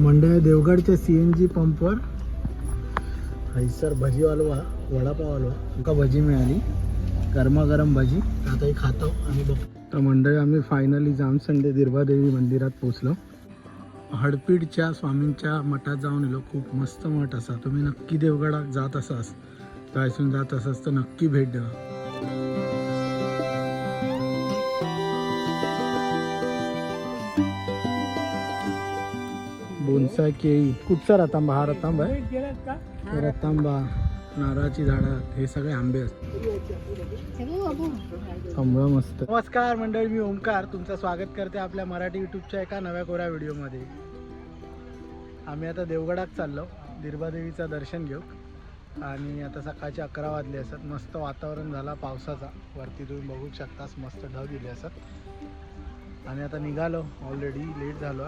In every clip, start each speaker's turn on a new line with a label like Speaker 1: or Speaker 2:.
Speaker 1: मंडळ देवगडच्या C N जी पंपवर हैसर भजी हलवा वडापाव हलवा तुमका भजी मिळाली. गरमागरम भजी. आताही आता ही खातो आणि बघ तर मंडळी आम्ही फायनली जामसंडे दिर्बादेवी मंदिरात पोचलो. हडपीडच्या स्वामींच्या मठात जाऊन येलो खूप मस्त मठ असा. तुम्ही नक्की देवगडात जात असास तर जात असास तर नक्की भेट द्या. बोनसाय केळी कुठचा रतांबा? हा रतांबा आहे? रतांबा नारळाची झाडं हे सगळे आंबे असतात मस्त. नमस्कार मंडळी मी ओंकार. तुमचं स्वागत करते आपल्या मराठी युट्यूबच्या एका नव्या कोऱ्या व्हिडिओमध्ये. आम्ही आता देवगडात चाललो. दिर्बादेवीचं दर्शन घेऊ. आणि आता सकाळचे अकरा वाजले असत. मस्त वातावरण झाला पावसाचा. वरती तुम्ही बघू शकतास मस्त ढग दिले असत. आणि आता निघालो. ऑलरेडी लेट झालो.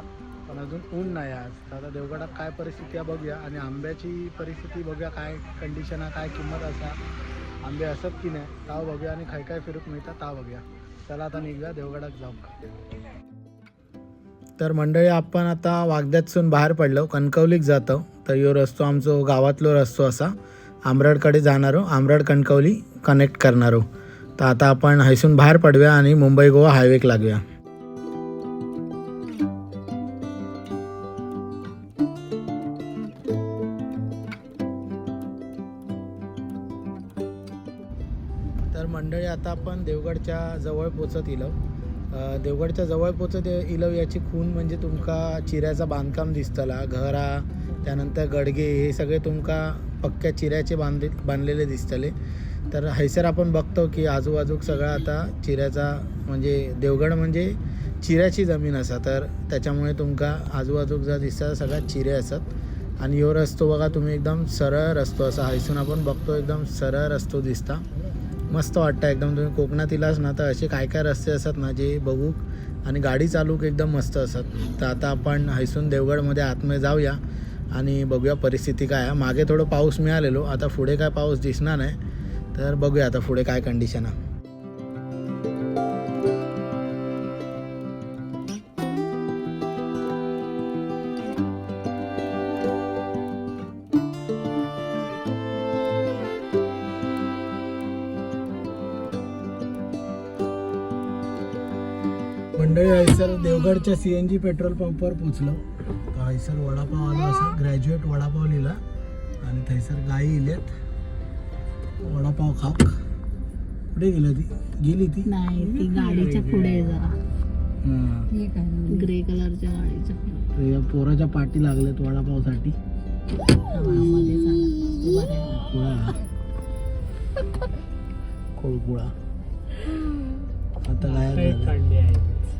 Speaker 1: पण अजून ऊन नाही आज. तर आता देवगडात काय परिस्थिती आहे बघूया. आणि आंब्याची परिस्थिती बघूया. काय कंडिशन आहे काय किंमत असा. आंबे असत की नाही ताव बघूया. आणि काय काय फिरूक मिळतात ता बघूया. चला आता निघूया देवगडात जाऊ. तर मंडळी आपण आता वागद्यातसून बाहेर पडलो. कणकवलीक जातो. तर यो रस्तो आमचो गावातलो रस्तो असा. आमरडकडे जाणारो आमरड कणकवली कनेक्ट करणारो तर आता आपण हैसून बाहेर पडूया आणि मुंबई गोवा हायवेक लागूया. आपण देवगडच्या जवळ पोचत इलव. देवगडच्या जवळ पोचत इलव याची खून म्हणजे तुमका चिऱ्याचं बांधकाम दिसतला घरा त्यानंतर गडगे हे सगळे तुमका पक्क्या चिऱ्याचे बांधले बांधलेले दिसतले. तर हैसर आपण बघतो की आजूबाजूक सगळं आता चिऱ्याचा म्हणजे देवगड म्हणजे चिऱ्याची जमीन असा. तर त्याच्यामुळे तुमका आजूबाजूक जर दिसतात सगळ्यात चिरे असत. आणि ह्यो रस्तो बघा तुम्ही एकदम सरळ रस्तो असा. हैसून आपण बघतो एकदम सरळ रस्तो दिसता. मस्त वाटतं एकदम. तुम्ही कोकणातीलच ना तर असे काय काय रस्ते असतात ना जे बघू आणि गाडी चालूक एकदम मस्त असत तर आता आपण हैसून देवगडमध्ये आतमध्ये जाऊया आणि बघूया परिस्थिती काय आहे. मागे थोडं पाऊस मिळालेलो. आता पुढे काय पाऊस दिसणार नाही. तर बघूया आता पुढे काय कंडिशन आहे. मंडळी हैसर देवगडच्या सी एन जी पेट्रोल पंपवर पोचलो हैसर वडापाव आलो असं ग्रॅज्युएट वडापाव लिहिला. आणि थैसर गाई इलेत. वडापाव खाक. कुठे गेली ती गेली ती?
Speaker 2: नाही ती गाडीच्या पुढे आहे जरा.
Speaker 1: हां.
Speaker 2: ग्रे कलरच्या गाडीच्या पुढे.
Speaker 1: तर या पोराच्या पाठी लागल्यात वडापावसाठी.
Speaker 2: हा, मध्ये झाला. उभा राहा.
Speaker 1: कुळा. कोळकुळा. आता काय झालं?
Speaker 2: हे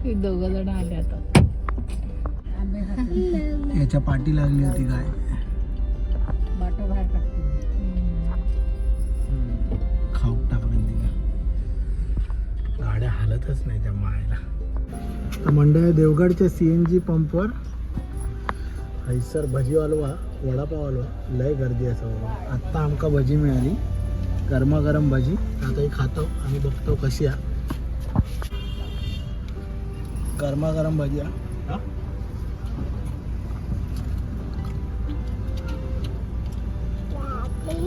Speaker 2: दोघं जण आले आता.
Speaker 1: याच्या पाठी लागली होती काय?
Speaker 2: बाटो बाहेर टाकते
Speaker 1: खाऊ टाकलं तिला गाड्या हालतच नाही त्या माळ्याला मंडळ देवगडच्या सी एन जी पंपवर हैसर भजी हलवा वडापाव हलवा लय गर्दी असं बाबा. आत्ता आमका भजी मिळाली. गरमागरम भजी. आता ही खातो आणि बघतो कशी आहे. गरमागरम भजी आहे?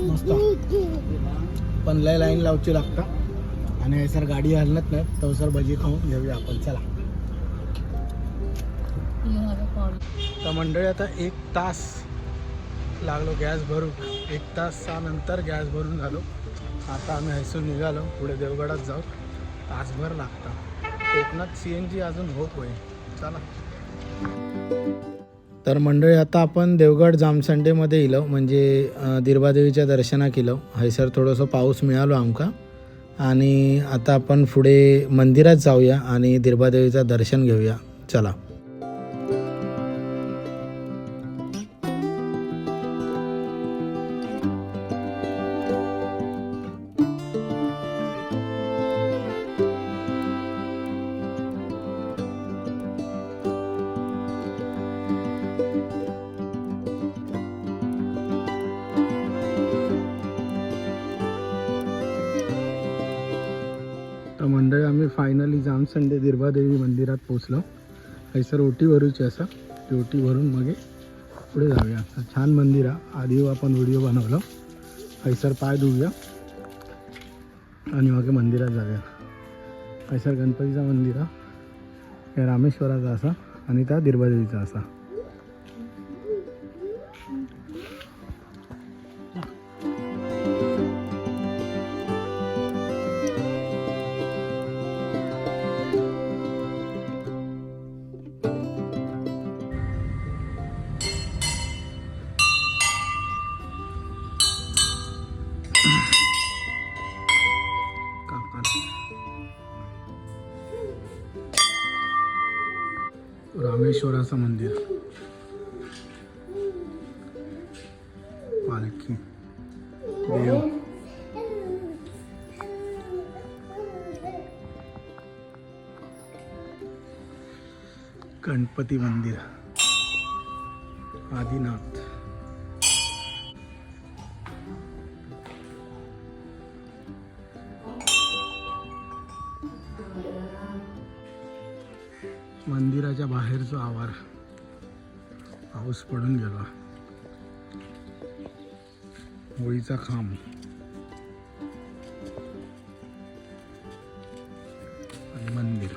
Speaker 1: मस्त. पण लय लाईन लावची लागता. आणि हे सर गाडी हलत नाही तो सर भजी खाऊन घेऊया आपण चला. तर मंडळी आता एक तास लागलो गॅस भरू एक तासानंतर गॅस भरून झालो. आता आम्ही हैसून निघालो पुढे देवगडात जाऊ. तासभर लागता. कोकणात सी एन जी अजून होत होईल चला. तर मंडळी आता आपण देवगड जामसंडेमध्ये इलो म्हणजे अ, दिर्बादेवीच्या दर्शनाक केलो. हैसर थोडंसं पाऊस मिळालो आमका. आणि आता आपण पुढे मंदिरात जाऊया आणि दिर्बादेवीचं दर्शन घेऊया. चला. फायनली जामसंडे दिर्बादेवी मंदिरात पोचलो हैसर ओटी भरूची असा ती ओटी भरून मग पुढे जाऊया. छान मंदिर आहे आधी आपण व्हिडिओ बनवलं. हैसर पाय धुऊया. आणि मग मंदिरात जाऊया. हैसर गणपतीचा मंदिर आहे रामेश्वराचा असा आणि त्या दिर्बादेवीचा असा. रामेश्वराचं मंदिर. पालखी. देव. गणपती मंदिर. आदिनाथ. मंदिराच्या बाहेरचा आवार. पाऊस पडून गेला. होळीचा खांब. आणि मंदिर.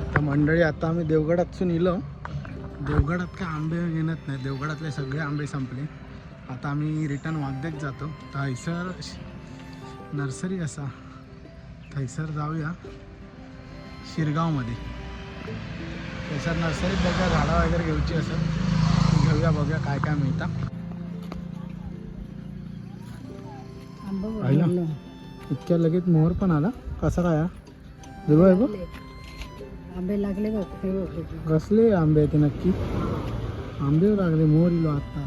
Speaker 1: आता मंडळी आता आम्ही देवगडातून इलो. देवगडात काय आंबे येणार नाही. देवगडातले सगळे आंबे संपले. आता आम्ही रिटर्न वागदेत जातो. तर नर्सरी असा. थैसर जाऊया. शिरगावमध्ये. त्याच्यात नर्सरीत बघा झाडं वगैरे घ्यायची असेल घेऊया बघूया काय काय मिळतं. इतक्या लगेच मोहर पण आला. कसा काय आहे बघ.
Speaker 2: आंबे लागले.
Speaker 1: कसले आंबे ते नक्की? आंबे लागले मोहर इलो आता.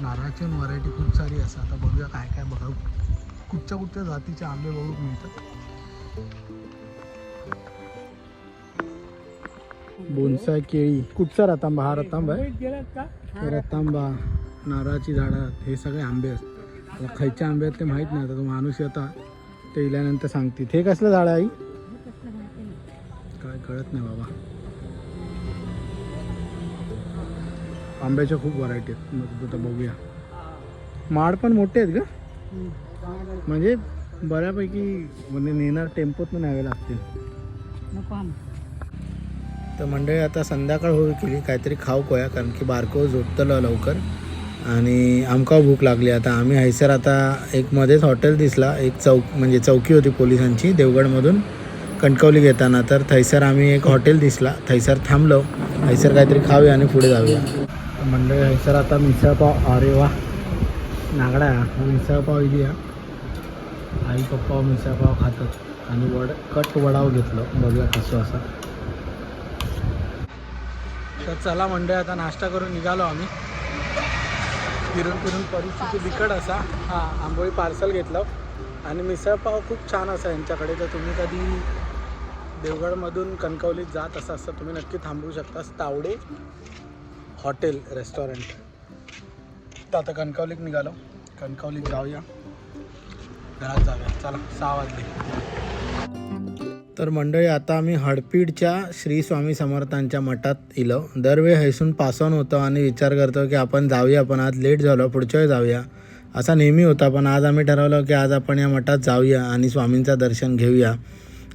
Speaker 1: नारळाची व्हरायटी खूप सारी असतात आता बघूया काय काय बघा. कुठच्या कुठच्या जातीचे आंबे बघूक मिळतात. बोनसाय केळी. कुठचा रतांबा? हा रतांबा आहे. रतांबा नारळाची झाडं हे सगळे आंबे असतात आता खयचे आंबे आहेत ते माहीत नाही. आता तो माणूस येता ते इल्यानंतर सांगते हे कसलं झाड आहे आई? काय कळत नाही बाबा. आंब्याच्या खूप व्हरायटी आहेत. मग आता बघूया. माड पण मोठे आहेत का म्हणजे बऱ्यापैकी म्हणजे नेणार टेम्पोत न्यावे लागतील. तर मंडळी आता संध्याकाळ होईल केली. काहीतरी खाऊ कोया कारण की बारको झोपतलं लवकर. आणि आमका भूक लागली. आता आम्ही हैसर आता एक मध्येच हॉटेल दिसला. एक चौक म्हणजे चौकी होती पोलिसांची देवगडमधून कणकवली घेताना. तर थैसर आम्ही एक हॉटेल दिसला. थैसर थांबलो. हैसर काहीतरी खाऊया आणि पुढे जाऊया. मंडळी सर आता मिसळपाव अरे वा. नागडा मिसळपाव इली आई पप्पा मिसळपाव खातात. आणि वड कट वडाव घेतलं. बघूया कसं असं. तर चला मंडळी आता नाश्ता करून निघालो आम्ही. फिरून फिरून परिस्थिती बिकट असा. हां आंबोळी पार्सल घेतलं. आणि मिसळपाव खूप छान असा यांच्याकडे. तर तुम्ही कधी देवगडमधून कणकवलीत जात असा असं तुम्ही नक्की थांबवू शकता तावडे. Hotel restaurant. तर आता कणकावलीत निघालो. कणकावलीत जाऊया. घरात जाऊया. चला सहा वाजले. तर मंडळी आता आम्ही हडपीडच्या श्री स्वामी समर्थांच्या मठात इलो. दरवेळी हैसून पासॉन होतो आणि विचार करतो की आपण जाऊया पण आज लेट झालो पुढच्या वेळी जाऊया. असा नेहमी होता पण आज आम्ही ठरवलं की आज आपण या मठात जाऊया आणि स्वामींचं दर्शन घेऊया.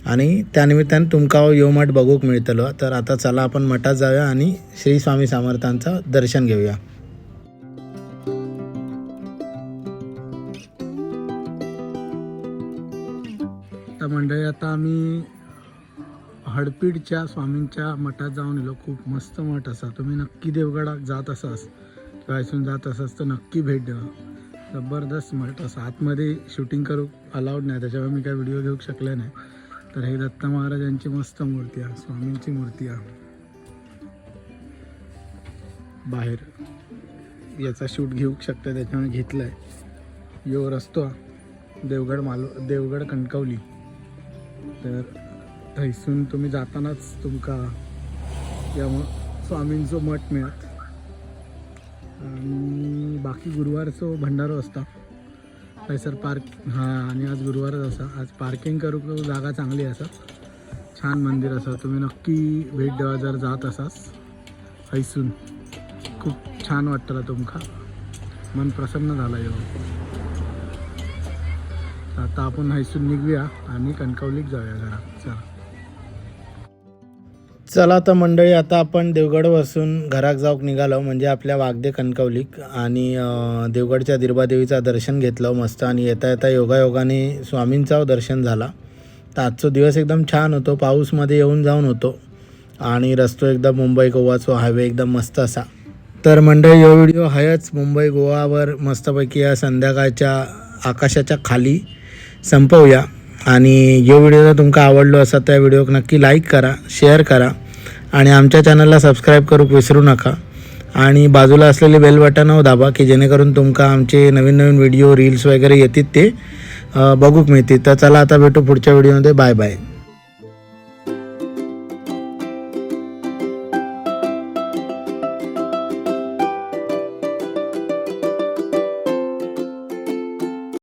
Speaker 1: आणि त्यानिमित्ताने तुमका यो मठ बघूक मिळतलो. तर आता चला आपण मठात जाऊया आणि श्री स्वामी समर्थांचं दर्शन घेऊया. तर मंडळी आता आम्ही हडपीडच्या स्वामींच्या मठात जाऊन येलो खूप मस्त मठ असा. तुम्ही नक्की देवगडात जात असास किंवा इथून जात असास तर नक्की भेट द्या. जबरदस्त मठ असा. आतमध्ये शूटिंग करू अलाउड नाही. त्याच्यामुळे मी काय व्हिडिओ घेऊ शकले नाही. तर हे दत्त महाराजांची मस्त मूर्ती आहे स्वामींची मूर्ती आहे. बाहेर याचा शूट घेऊ शकता त्याच्यामुळे घेतलाय. यो रस्तो देवगड मालो देवगड कणकवली. तर थैसून तुम्ही जातानाच तुमका या म- स्वामींचो मठ मिळत. आणि बाकी गुरुवारचो भंडारो असता थंयसर पार्क हां आणि आज गुरुवारच असा. आज पार्किंग करूक जागा चांगली असा. छान मंदिर असा. तुम्ही नक्की भेट द्यावा जर जात असास हैसून खूप छान वाटतला तुमका. मन प्रसन्न झाला येऊन हो. आता आपण हैसून निघूया आणि कणकवलीत जाऊया घरात चला. चला तर मंडळी आता आपण देवगडपासून घरात जाऊक निघालो म्हणजे आपल्या वागदे कणकवलीक. आणि देवगडच्या दिरबादेवीचं दर्शन घेतलं मस्त आणि येता येता योगायोगाने स्वामींचा दर्शन झाला. तर आजचा दिवस एकदम छान होतो पाऊसमध्ये येऊन जाऊन होतो. आणि रस्तो एकदम मुंबई गोवाचो हायवे एकदम मस्त असा. तर मंडळी यो व्हिडिओ हायच. मुंबई गोवावर मस्तपैकी या संध्याकाळच्या आकाशाच्या खाली संपवूया. आणि जो व्हिडिओ जर तुमका आवडलो असा त्या व्हिडिओक नक्की लाईक करा शेअर करा आणि आमच्या चॅनलला सबस्क्राईब करूक विसरू नका. आणि बाजूला असलेले बेल बटन दाबा की जेणेकरून तुमका आमचे नवीन नवीन व्हिडिओ रील्स वगैरे येतील ते बघूक मिळतील. तर चला आता भेटू पुढच्या व्हिडिओमध्ये बाय बाय